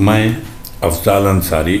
मैं अफजाल अंसारी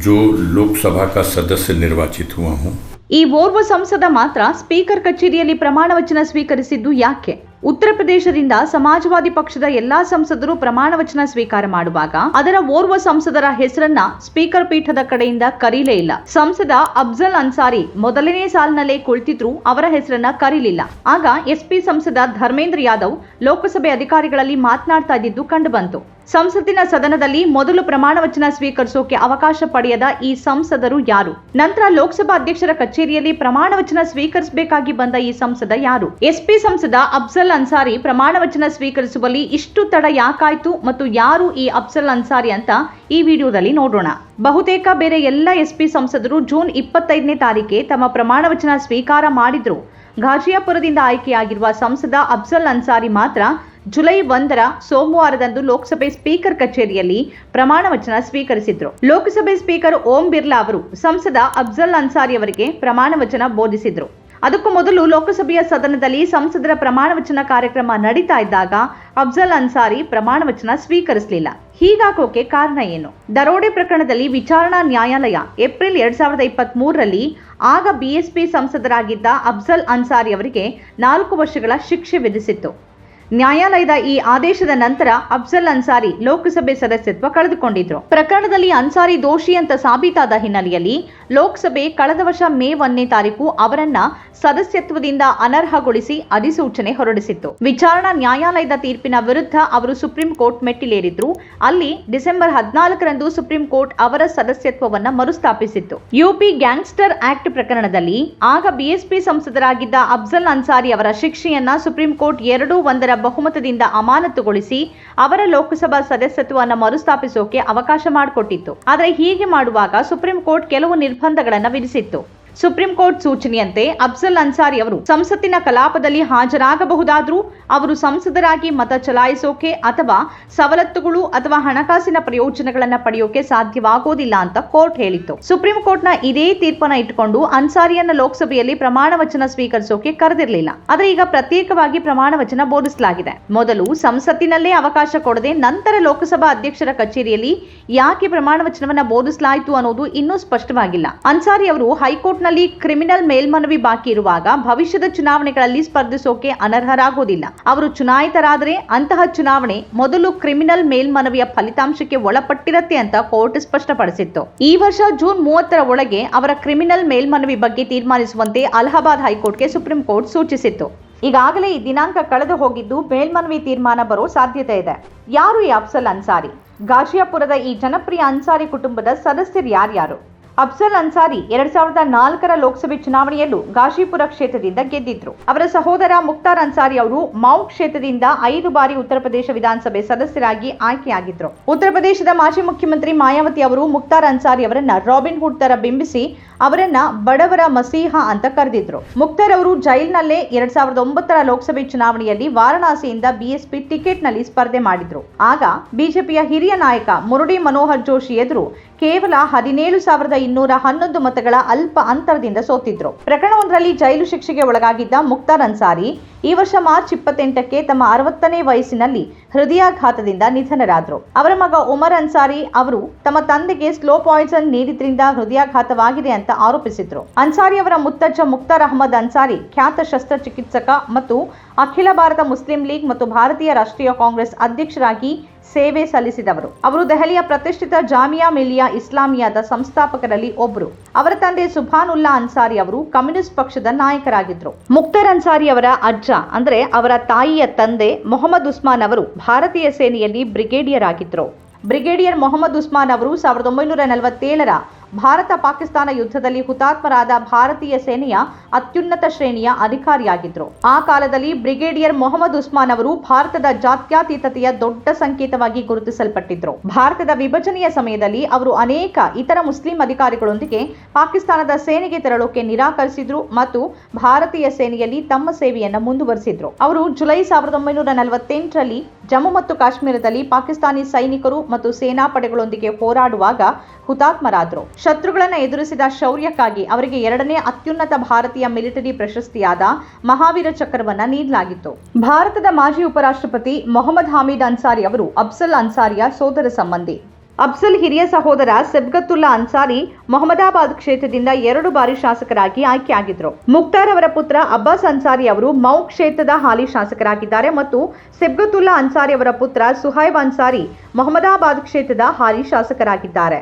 जो लोकसभा का सदस्य निर्वाचित हुआ हूँ ಈ ಓರ್ವ ಸಂಸದ ಮಾತ್ರ ಸ್ಪೀಕರ್ ಕಚೇರಿಯಲ್ಲಿ ಪ್ರಮಾಣ ವಚನ ಸ್ವೀಕರಿಸಿದ್ದು ಯಾಕೆ ಉತ್ತರ ಪ್ರದೇಶದಿಂದ ಸಮಾಜವಾದಿ ಪಕ್ಷದ ಎಲ್ಲಾ ಸಂಸದರು ಪ್ರಮಾಣ ವಚನ ಸ್ವೀಕಾರ ಮಾಡುವಾಗ ಅದರ ಓರ್ವ ಸಂಸದರ ಹೆಸರನ್ನ ಸ್ಪೀಕರ್ ಪೀಠದ ಕಡೆಯಿಂದ ಕರೀಲೇ ಇಲ್ಲ ಸಂಸದ ಅಫ್ಜಲ್ ಅನ್ಸಾರಿ ಮೊದಲನೇ ಸಾಲಿನಲ್ಲೇ ಕುಳಿತಿದ್ರು ಅವರ ಹೆಸರನ್ನ ಕರೀಲಿಲ್ಲ ಆಗ ಎಸ್ಪಿ ಸಂಸದ ಧರ್ಮೇಂದ್ರ ಯಾದವ್ ಲೋಕಸಭೆ ಅಧಿಕಾರಿಗಳಲ್ಲಿ ಮಾತನಾಡ್ತಾ ಇದ್ದಿದ್ದು ಕಂಡುಬಂತು ಸಂಸತ್ತಿನ ಸದನದಲ್ಲಿ ಮೊದಲು ಪ್ರಮಾಣ ವಚನ ಸ್ವೀಕರಿಸೋಕೆ ಅವಕಾಶ ಪಡೆಯದ ಈ ಸಂಸದರು ಯಾರು? ನಂತರ ಲೋಕಸಭಾ ಅಧ್ಯಕ್ಷರ ಕಚೇರಿಯಲ್ಲಿ ಪ್ರಮಾಣ ವಚನ ಸ್ವೀಕರಿಸಬೇಕಾಗಿ ಬಂದ ಈ ಸಂಸದ ಯಾರು? ಎಸ್ಪಿ ಸಂಸದ ಅಫ್ಜಲ್ ಅನ್ಸಾರಿ ಪ್ರಮಾಣ ವಚನ ಸ್ವೀಕರಿಸುವಲ್ಲಿ ಇಷ್ಟು ತಡ ಯಾಕಾಯ್ತು ಮತ್ತು ಯಾರು ಈ ಅಫ್ಜಲ್ ಅನ್ಸಾರಿ ಅಂತ ಈ ವಿಡಿಯೋದಲ್ಲಿ ನೋಡೋಣ. ಬಹುತೇಕ ಬೇರೆ ಎಲ್ಲ ಎಸ್ಪಿ ಸಂಸದರು ಜೂನ್ ಇಪ್ಪತ್ತೈದನೇ ತಾರೀಕೆ ತಮ್ಮ ಪ್ರಮಾಣ ವಚನ ಸ್ವೀಕಾರ ಮಾಡಿದ್ರು. ಘಾಜಿಯಾಪುರದಿಂದ ಆಯ್ಕೆಯಾಗಿರುವ ಸಂಸದ ಅಫ್ಜಲ್ ಅನ್ಸಾರಿ ಮಾತ್ರ ಜುಲೈ ಒಂದರ ಸೋಮವಾರದಂದು ಲೋಕಸಭೆ ಸ್ಪೀಕರ್ ಕಚೇರಿಯಲ್ಲಿ ಪ್ರಮಾಣ ವಚನ ಸ್ವೀಕರಿಸಿದ್ರು. ಲೋಕಸಭೆ ಸ್ಪೀಕರ್ ಓಂ ಬಿರ್ಲಾ ಅವರು ಸಂಸದ ಅಫ್ಜಲ್ ಅನ್ಸಾರಿ ಅವರಿಗೆ ಪ್ರಮಾಣ ವಚನ ಬೋಧಿಸಿದ್ರು. ಅದಕ್ಕೂ ಮೊದಲು ಲೋಕಸಭೆಯ ಸದನದಲ್ಲಿ ಸಂಸದರ ಪ್ರಮಾಣ ವಚನ ಕಾರ್ಯಕ್ರಮ ನಡೀತಾ ಇದ್ದಾಗ ಅಫ್ಜಲ್ ಅನ್ಸಾರಿ ಪ್ರಮಾಣ ವಚನ ಸ್ವೀಕರಿಸಲಿಲ್ಲ. ಹೀಗಾಗೋಕೆ ಕಾರಣ ಏನು? ದರೋಡೆ ಪ್ರಕರಣದಲ್ಲಿ ವಿಚಾರಣಾ ನ್ಯಾಯಾಲಯ ಏಪ್ರಿಲ್ ಎರಡ್ ಸಾವಿರದ ಇಪ್ಪತ್ತ್ ಮೂರರಲ್ಲಿ ಆಗ ಬಿಎಸ್ಪಿ ಸಂಸದರಾಗಿದ್ದ ಅಫ್ಜಲ್ ಅನ್ಸಾರಿ ಅವರಿಗೆ ನಾಲ್ಕು ವರ್ಷಗಳ ಶಿಕ್ಷೆ ವಿಧಿಸಿತ್ತು. ನ್ಯಾಯಾಲಯದ ಈ ಆದೇಶದ ನಂತರ ಅಫ್ಜಲ್ ಅನ್ಸಾರಿ ಲೋಕಸಭೆ ಸದಸ್ಯತ್ವ ಕಳೆದುಕೊಂಡಿದ್ರು. ಪ್ರಕರಣದಲ್ಲಿ ಅನ್ಸಾರಿ ದೋಷಿ ಅಂತ ಸಾಬೀತಾದ ಹಿನ್ನೆಲೆಯಲ್ಲಿ ಲೋಕಸಭೆ ಕಳೆದ ವರ್ಷ ಮೇ ಒಂದನೇ ತಾರೀಕು ಅವರನ್ನ ಸದಸ್ಯತ್ವದಿಂದ ಅನರ್ಹಗೊಳಿಸಿ ಅಧಿಸೂಚನೆ ಹೊರಡಿಸಿತ್ತು. ವಿಚಾರಣಾ ನ್ಯಾಯಾಲಯದ ತೀರ್ಪಿನ ವಿರುದ್ಧ ಅವರು ಸುಪ್ರೀಂ ಕೋರ್ಟ್ ಮೆಟ್ಟಿಲೇರಿದ್ರು. ಅಲ್ಲಿ ಡಿಸೆಂಬರ್ ಹದಿನಾಲ್ಕರಂದು ಸುಪ್ರೀಂ ಕೋರ್ಟ್ ಅವರ ಸದಸ್ಯತ್ವವನ್ನ ಮರುಸ್ಥಾಪಿಸಿತ್ತು. ಯುಪಿ ಗ್ಯಾಂಗ್ಸ್ಟರ್ ಆಕ್ಟ್ ಪ್ರಕರಣದಲ್ಲಿ ಆಗ ಬಿಎಸ್ಪಿ ಸಂಸದರಾಗಿದ್ದ ಅಫ್ಜಲ್ ಅನ್ಸಾರಿ ಅವರ ಶಿಕ್ಷೆಯನ್ನ ಸುಪ್ರೀಂ ಕೋರ್ಟ್ ಎರಡು ಒಂದರ ಬಹುಮತದಿಂದ ಅಮಾನತುಗೊಳಿಸಿ ಅವರ ಲೋಕಸಭಾ ಸದಸ್ಯತ್ವವನ್ನು ಮರುಸ್ಥಾಪಿಸೋಕೆ ಅವಕಾಶ ಮಾಡಿಕೊಟ್ಟಿತ್ತು. ಆದರೆ ಹೀಗೆ ಮಾಡುವಾಗ ಸುಪ್ರೀಂ ಕೋರ್ಟ್ ಕೆಲವು ನಿರ್ಬಂಧಗಳನ್ನು ವಿಧಿಸಿತ್ತು. ಸುಪ್ರೀಂ ಕೋರ್ಟ್ ಸೂಚನೆಯಂತೆ ಅಫ್ಜಲ್ ಅನ್ಸಾರಿ ಅವರು ಸಂಸತ್ತಿನ ಕಲಾಪದಲ್ಲಿ ಹಾಜರಾಗಬಹುದಾದ್ರೂ ಅವರು ಸಂಸದರಾಗಿ ಮತ ಚಲಾಯಿಸೋಕೆ ಅಥವಾ ಸವಲತ್ತುಗಳು ಅಥವಾ ಹಣಕಾಸಿನ ಪ್ರಯೋಜನಗಳನ್ನು ಪಡೆಯೋಕೆ ಸಾಧ್ಯವಾಗೋದಿಲ್ಲ ಅಂತ ಕೋರ್ಟ್ ಹೇಳಿತ್ತು. ಸುಪ್ರೀಂ ಕೋರ್ಟ್ನ ಇದೇ ತೀರ್ಪನ್ನ ಇಟ್ಟುಕೊಂಡು ಅನ್ಸಾರಿಯನ್ನ ಲೋಕಸಭೆಯಲ್ಲಿ ಪ್ರಮಾಣ ವಚನ ಸ್ವೀಕರಿಸೋಕೆ ಕರೆದಿರಲಿಲ್ಲ. ಆದರೆ ಈಗ ಪ್ರತ್ಯೇಕವಾಗಿ ಪ್ರಮಾಣ ವಚನ ಬೋಧಿಸಲಾಗಿದೆ. ಮೊದಲು ಸಂಸತ್ತಿನಲ್ಲೇ ಅವಕಾಶ ಕೊಡದೆ ನಂತರ ಲೋಕಸಭಾ ಅಧ್ಯಕ್ಷರ ಕಚೇರಿಯಲ್ಲಿ ಯಾಕೆ ಪ್ರಮಾಣ ವಚನವನ್ನ ಬೋಧಿಸಲಾಯಿತು ಅನ್ನೋದು ಇನ್ನೂ ಸ್ಪಷ್ಟವಾಗಿಲ್ಲ. ಅನ್ಸಾರಿ ಅವರು ಹೈಕೋರ್ಟ್ ನಲ್ಲಿ ಕ್ರಿಮಿನಲ್ ಮೇಲ್ಮನವಿ ಬಾಕಿ ಇರುವಾಗ ಭವಿಷ್ಯದ ಚುನಾವಣೆಗಳಲ್ಲಿ ಸ್ಪರ್ಧಿಸೋಕೆ ಅನರ್ಹರಾಗುವುದಿಲ್ಲ ಅವರು ಚುನಾಯಿತರಾದರೆ ಅಂತಹ ಚುನಾವಣೆ ಮೊದಲು ಕ್ರಿಮಿನಲ್ ಮೇಲ್ಮನವಿಯ ಫಲಿತಾಂಶಕ್ಕೆ ಒಳಪಟ್ಟಿರತ್ತೆ ಅಂತ ಕೋರ್ಟ್ ಸ್ಪಷ್ಟಪಡಿಸಿತ್ತು. ಈ ವರ್ಷ ಜೂನ್ ಮೂವತ್ತರ ಒಳಗೆ ಅವರ ಕ್ರಿಮಿನಲ್ ಮೇಲ್ಮನವಿ ಬಗ್ಗೆ ತೀರ್ಮಾನಿಸುವಂತೆ ಅಲಹಾಬಾದ್ ಹೈಕೋರ್ಟ್ಗೆ ಸುಪ್ರೀಂ ಕೋರ್ಟ್ ಸೂಚಿಸಿತ್ತು. ಈಗಾಗಲೇ ಈ ದಿನಾಂಕ ಕಳೆದು ಹೋಗಿದ್ದು ಮೇಲ್ಮನವಿ ತೀರ್ಮಾನ ಬರೋ ಸಾಧ್ಯತೆ ಇದೆ. ಯಾರು ಈ ಅಫ್ಸಲ್ ಅನ್ಸಾರಿ? ಗಾಜಿಯಾಪುರದ ಈ ಜನಪ್ರಿಯ ಅನ್ಸಾರಿ ಕುಟುಂಬದ ಸದಸ್ಯರು ಯಾರ್ಯಾರು? ಅಫ್ಜಲ್ ಅನ್ಸಾರಿ ಎರಡ್ ಸಾವಿರದ ನಾಲ್ಕರ ಲೋಕಸಭೆ ಚುನಾವಣೆಯಲ್ಲೂ ಗಾಜಿಪುರ ಕ್ಷೇತ್ರದಿಂದ ಗೆದ್ದಿದ್ರು. ಅವರ ಸಹೋದರ ಮುಕ್ತಾರ್ ಅನ್ಸಾರಿ ಅವರು ಮೌ ಕ್ಷೇತ್ರದಿಂದ ಐದು ಬಾರಿ ಉತ್ತರ ಪ್ರದೇಶ ವಿಧಾನಸಭೆ ಸದಸ್ಯರಾಗಿ ಆಯ್ಕೆಯಾಗಿದ್ರು. ಉತ್ತರ ಪ್ರದೇಶದ ಮಾಜಿ ಮುಖ್ಯಮಂತ್ರಿ ಮಾಯಾವತಿ ಅವರು ಮುಕ್ತಾರ್ ಅನ್ಸಾರಿ ಅವರನ್ನ ರಾಬಿನ್ ಹುಡ್ ತರ ಬಿಂಬಿಸಿ ಅವರನ್ನ ಬಡವರ ಮಸೀಹ ಅಂತ ಕರೆದಿದ್ರು. ಮುಕ್ತಾರ್ ಅವರು ಜೈಲ್ನಲ್ಲೇ ಎರಡ್ ಸಾವಿರದ ಒಂಬತ್ತರ ಲೋಕಸಭೆ ಚುನಾವಣೆಯಲ್ಲಿ ವಾರಣಾಸಿಯಿಂದ ಬಿಎಸ್ಪಿ ಟಿಕೆಟ್ನಲ್ಲಿ ಸ್ಪರ್ಧೆ ಮಾಡಿದ್ರು. ಆಗ ಬಿಜೆಪಿಯ ಹಿರಿಯ ನಾಯಕ ಮುರುಡಿ ಮನೋಹರ್ ಜೋಶಿ ಎದುರು ಕೇವಲ ಹದಿನೇಳು ಸಾವಿರದ ಇನ್ನೂರ ಹನ್ನೊಂದು ಮತಗಳ ಅಲ್ಪ ಅಂತರದಿಂದ ಸೋತಿದ್ರು. ಪ್ರಕರಣವೊಂದರಲ್ಲಿ ಜೈಲು ಶಿಕ್ಷೆಗೆ ಒಳಗಾಗಿದ್ದ ಮುಕ್ತಾರ್ ಅನ್ಸಾರಿ ಈ ವರ್ಷ ಮಾರ್ಚ್ ಇಪ್ಪತ್ತೆಂಟಕ್ಕೆ ತಮ್ಮ ಅರವತ್ತನೇ ವಯಸ್ಸಿನಲ್ಲಿ ಹೃದಯಾಘಾತದಿಂದ ನಿಧನರಾದರು. ಅವರ ಮಗ ಉಮರ್ ಅನ್ಸಾರಿ ಅವರು ತಮ್ಮ ತಂದೆಗೆ ಸ್ಲೋ ಪಾಯ್ಸನ್ ನೀಡಿದ್ರಿಂದ ಹೃದಯಾಘಾತವಾಗಿದೆ ಅಂತ ಆರೋಪಿಸಿದ್ರು. ಅನ್ಸಾರಿ ಅವರ ಮುತ್ತಜ್ಜ ಮುಕ್ತಾರ್ ಅಹಮದ್ ಅನ್ಸಾರಿ ಖ್ಯಾತ ಶಸ್ತ್ರಚಿಕಿತ್ಸಕ ಮತ್ತು ಅಖಿಲ ಭಾರತ ಮುಸ್ಲಿಂ ಲೀಗ್ ಮತ್ತು ಭಾರತೀಯ ರಾಷ್ಟ್ರೀಯ ಕಾಂಗ್ರೆಸ್ ಅಧ್ಯಕ್ಷರಾಗಿ ಸೇವೆ ಸಲ್ಲಿಸಿದವರು. ಅವರು ದೆಹಲಿಯ ಪ್ರತಿಷ್ಠಿತ ಜಾಮಿಯಾ ಮಿಲಿಯಾ ಇಸ್ಲಾಮಿಯಾದ ಸಂಸ್ಥಾಪಕರಲ್ಲಿ ಒಬ್ಬರು ಅವರ ತಂದೆ ಸುಭಾನುಲ್ಲಾ ಅನ್ಸಾರಿ ಅವರು ಕಮ್ಯುನಿಸ್ಟ್ ಪಕ್ಷದ ನಾಯಕರಾಗಿದ್ದರು ಮುಕ್ತರ್ ಅನ್ಸಾರಿ ಅವರ ಅಜ್ಜ, ಅಂದ್ರೆ ಅವರ ತಾಯಿಯ ತಂದೆ ಮೊಹಮ್ಮದ್ ಉಸ್ಮಾನ್ ಅವರು ಭಾರತೀಯ ಸೇನೆಯಲ್ಲಿ ಬ್ರಿಗೇಡಿಯರ್ ಆಗಿದ್ರು. ಬ್ರಿಗೇಡಿಯರ್ ಮೊಹಮ್ಮದ್ ಉಸ್ಮಾನ್ ಅವರು ಸಾವಿರದ ಒಂಬೈನೂರ ನಲವತ್ತೇಳರ ಭಾರತ ಪಾಕಿಸ್ತಾನ ಯುದ್ಧದಲ್ಲಿ ಹುತಾತ್ಮರಾದ ಭಾರತೀಯ ಸೇನೆಯ ಅತ್ಯುನ್ನತ ಶ್ರೇಣಿಯ ಅಧಿಕಾರಿಯಾಗಿದ್ದರು ಆ ಕಾಲದಲ್ಲಿ ಬ್ರಿಗೇಡಿಯರ್ ಮೊಹಮ್ಮದ್ ಉಸ್ಮಾನ್ ಅವರು ಭಾರತದ ಜಾತ್ಯತೀತತೆಯ ದೊಡ್ಡ ಸಂಕೇತವಾಗಿ ಗುರುತಿಸಲ್ಪಟ್ಟಿದ್ದರು ಭಾರತದ ವಿಭಜನೆಯ ಸಮಯದಲ್ಲಿ ಅವರು ಅನೇಕ ಇತರ ಮುಸ್ಲಿಂ ಅಧಿಕಾರಿಗಳೊಂದಿಗೆ ಪಾಕಿಸ್ತಾನದ ಸೇನೆಗೆ ತೆರಳೋಕೆ ನಿರಾಕರಿಸಿದ್ರು ಮತ್ತು ಭಾರತೀಯ ಸೇನೆಯಲ್ಲಿ ತಮ್ಮ ಸೇವೆಯನ್ನು ಮುಂದುವರಿಸಿದ್ರು. ಅವರು ಜುಲೈ ಸಾವಿರದ ಒಂಬೈನೂರ ನಲವತ್ತೆಂಟರಲ್ಲಿ ಜಮ್ಮು ಮತ್ತು ಕಾಶ್ಮೀರದಲ್ಲಿ ಪಾಕಿಸ್ತಾನಿ ಸೈನಿಕರು ಮತ್ತು ಸೇನಾಪಡೆಗಳೊಂದಿಗೆ ಹೋರಾಡುವಾಗ ಹುತಾತ್ಮರಾದರು. ಶತ್ರುಗಳನ್ನು ಎದುರಿಸಿದ ಶೌರ್ಯಕ್ಕಾಗಿ ಅವರಿಗೆ ಎರಡನೇ ಅತ್ಯುನ್ನತ ಭಾರತೀಯ ಮಿಲಿಟರಿ ಪ್ರಶಸ್ತಿಯಾದ ಮಹಾವೀರ ಚಕ್ರವನ್ನ ನೀಡಲಾಗಿತ್ತು. ಭಾರತದ ಮಾಜಿ ಉಪರಾಷ್ಟ್ರಪತಿ ಮೊಹಮ್ಮದ್ ಹಾಮೀದ್ ಅನ್ಸಾರಿ ಅವರು ಅಫ್ಸಲ್ ಅನ್ಸಾರಿಯ ಸೋದರ ಸಂಬಂಧಿ. ಅಫ್ಸಲ್ ಹಿರಿಯ ಸಹೋದರ ಸೆಬ್ಗತ್ತುಲ್ಲಾ ಅನ್ಸಾರಿ ಮೊಹಮ್ಮದಾಬಾದ್ ಕ್ಷೇತ್ರದಿಂದ ಎರಡು ಬಾರಿ ಶಾಸಕರಾಗಿ ಆಯ್ಕೆಯಾಗಿದ್ದರು ಮುಕ್ತಾರ್ ಅವರ ಪುತ್ರ ಅಬ್ಬಾಸ್ ಅನ್ಸಾರಿ ಅವರು ಮೌ ಕ್ಷೇತ್ರದ ಹಾಲಿ ಶಾಸಕರಾಗಿದ್ದಾರೆ ಮತ್ತು ಸೆಬ್ಗತ್ತುಲ್ಲಾ ಅನ್ಸಾರಿ ಅವರ ಪುತ್ರ ಸುಹೈಬ್ ಅನ್ಸಾರಿ ಮೊಹಮ್ಮದಾಬಾದ್ ಕ್ಷೇತ್ರದ ಹಾಲಿ ಶಾಸಕರಾಗಿದ್ದಾರೆ.